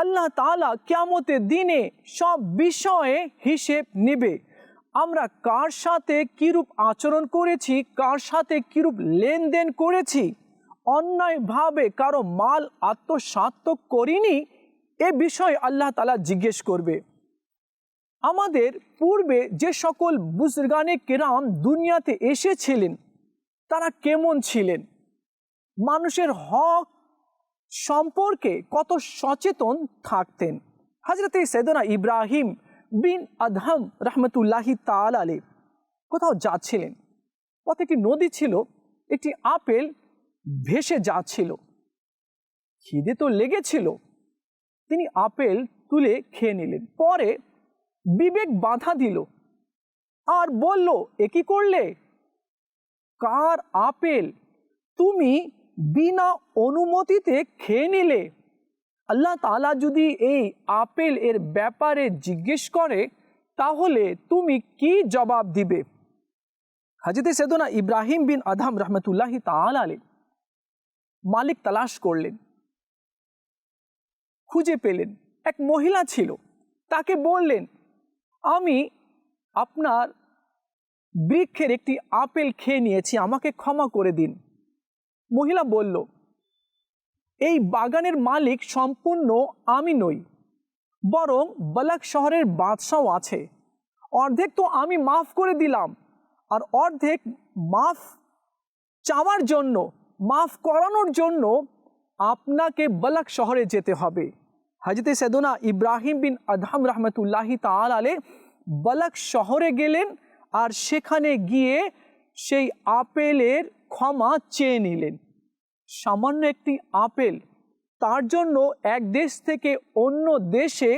আল্লাহ তালা কেয়ামতের দিনে সব বিষয়ে হিসেব নেবে। আমরা কার সাথে কিরূপ আচরণ করেছি, কার সাথে কিরূপ লেনদেন করেছি, অন্যায়ভাবে কারও মাল আত্মসাত্য করিনি, এ বিষয়ে আল্লাহ তালা জিজ্ঞেস করবে। আমাদের পূর্বে যে সকল বুজরগানে কেরাম দুনিয়াতে এসেছিলেন, তারা কেমন ছিলেন? মানুষের হক সম্পর্কে কত সচেতন থাকতেন। হজরত সৈদনা ইব্রাহিম বিন আদহাম রহমতুল্লাহি তাল আলে কোথাও যাচ্ছিলেন। পথে একটি নদী ছিল, একটি আপেল ভেসে যাচ্ছিল। খিদে তো লেগেছিল। তিনি আপেল তুলে খেয়ে নিলেন। পরে বিবেক বাধা দিল। আর বলল, এ কি করলে? কার আপেল? তুমি বিনা অনুমতিতে খেয়ে নিলে। আল্লাহ তালা যদি এই আপেল এর ব্যাপারে জিজ্ঞেস করে, তাহলে তুমি কি জবাব দিবে? হাজিতে সেদনা ইব্রাহিম বিন আধাম রহমতুল্লাহি তাল মালিক তালাশ করলেন। খুঁজে পেলেন। এক মহিলা ছিল। তাকে বললেন, আমি আপনার বৃক্ষের একটি আপেল খেয়ে নিয়েছি, আমাকে ক্ষমা করে দিন। মহিলা বলল, এই বাগানের মালিক সম্পূর্ণ আমি নই, বরং বলাক শহরের বাদশাও আছে। অর্ধেক তো আমি মাফ করে দিলাম, আর অর্ধেক মাফ চাওয়ার জন্য, মাফ করানোর জন্য আপনাকে বলাক শহরে যেতে হবে। হাজরতে সেদনা ইব্রাহিম বিন আদহাম রহমতুল্লাহি তাল আলে বলাক শহরে গেলেন, আর সেখানে গিয়ে সেই আপেলের ক্ষমা চেয়ে নিলেন। সামান্য একটি আপেল, তার জন্য এক দেশ থেকে অন্য দেশে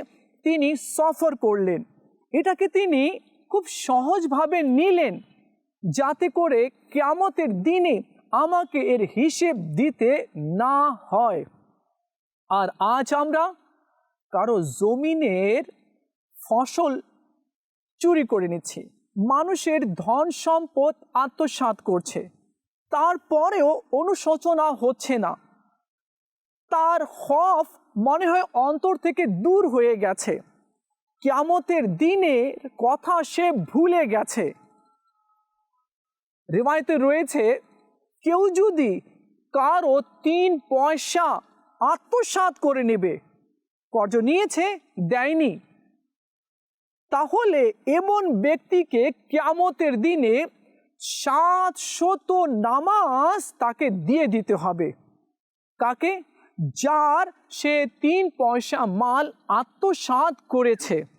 তিনি সফর করলেন। এটাকে তিনি খুব সহজভাবে নিলেন, যাতে করে কেয়ামতের দিনে আমাকে এর হিসেব দিতে না হয়। আর আজ আমরা কারও জমিনের ফসল চুরি করে নিচ্ছি। মানুষের ধন সম্পদ আত্মসাৎ করছে। তারপরেও অনুশোচনা হচ্ছে না। তার হফ মনে হয় অন্তর থেকে দূর হয়ে গেছে। কেয়ামতের দিনের কথা সে ভুলে গেছে। রেওয়ায়তে রয়েছে, কেউ যদি কারও তিন পয়সা আত্মসাৎ করে নেবে, কর্জ নিয়েছে, দেয়নি। তাহলে এমন ব্যক্তিকে কেয়ামতের দিনে সাত শত নামাজ তাকে দিয়ে দিতে হবে। কাকে? যার সে তিন পয়সা মাল আত্মসাত করেছে।